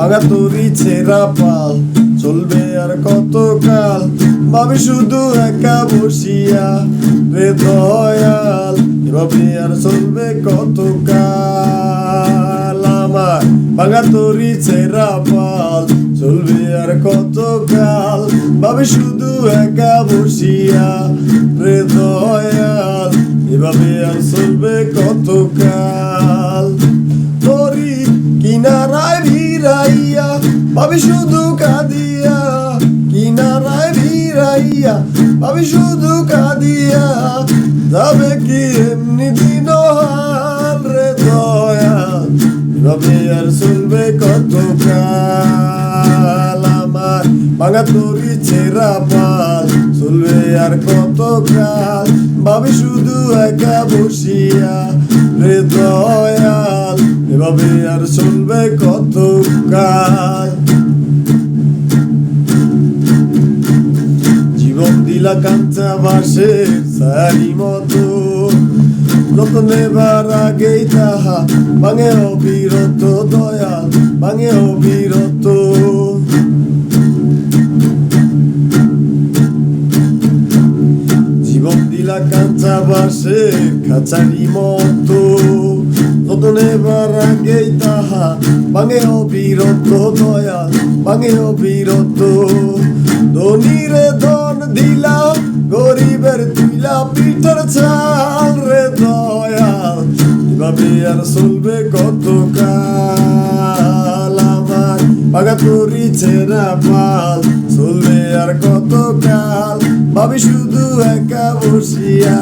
ভাঙা তরি ছেঁড়া পাল, চলবে আর কত কাল ভাবি শুধু একা বসিয়া রে দয়াল, এভাবে আর চলবে কত কাল আমার ভাঙা তরি ছেঁড়া পাল, চলবে আর কত কাল ভাবি শুধু একা বসিয়া রে দয়াল, এভাবে আর চলবে কত ভাবি শুধু কাঁদিয়া, কিনারায় ভিড়াইয়া, ভাবি শুধু কাঁদিয়া, যাবে কি এমনি দিন রে দয়া রবে আর চলবে কত কাল আমার ভাঙা তরি ছেঁড়া পাল, চলবে আর কত কাল ভাবি শুধু একা বসিয়া রে দয়াল, এভাবে আর চলবে কত কাল দিলা কাঞ্চা বাসের সারি মতো। যত্ন নেবার আগেই তাহা ভাঙে অবিরত দয়াল ভাঙে অবিরত। জীবন দিলা কাঁচা বাসে খাঁচারি মতো। যত নেবার আগেই তাহা ভাঙে অবিরত দয়াল ভাঙে অবিরত। এভাবে আর চলবে কত কাল আমার পাগা তরি ছেঁড়া পাল চলবে আর কত কাল ভাবি শুধু একা বসিয়া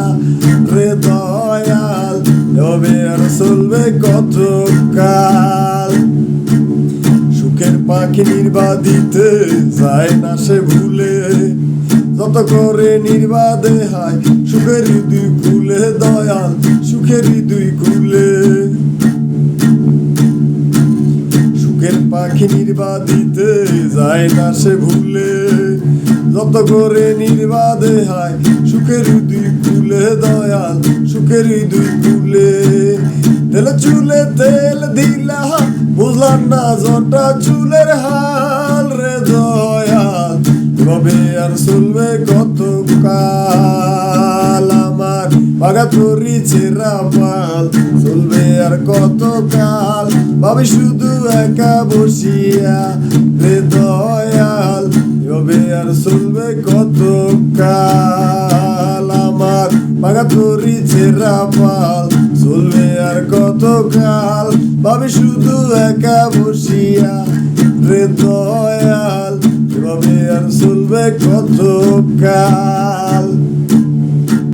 রে দয়াল এভাবে আর চলবে কত কাল সুখের পাখি নির্বাদিতে যায় না সে ভুলে, যত করে নির্বাদে হয় সুখের দুই কুলে দয়াল, সুখের দুই সুখের পাখি নির্বাদিতে যায় না সে ভুলে। যত করে নির্বাদে হয়, সুখের দুই কুলে দয়াল, সুখের দুই কুলে তেল চুলে তেল দিলা, বুঝলাম না জটা চুলের হাল রে দয়াল। কবে আর চলবে কত বাগা তরি ছেঁড়া পাল, চলবে আর কত কাল? ভাবি শুধু একা বসিয়া রে দয়াল কবে আর চলবে কত কাল? আমার বাগা তরি ছেঁড়া পাল, চলবে আর কত কাল? ভাবি শুধু একা বসিয়া রে দয়াল, এভাবে আর চলবে কত কাল?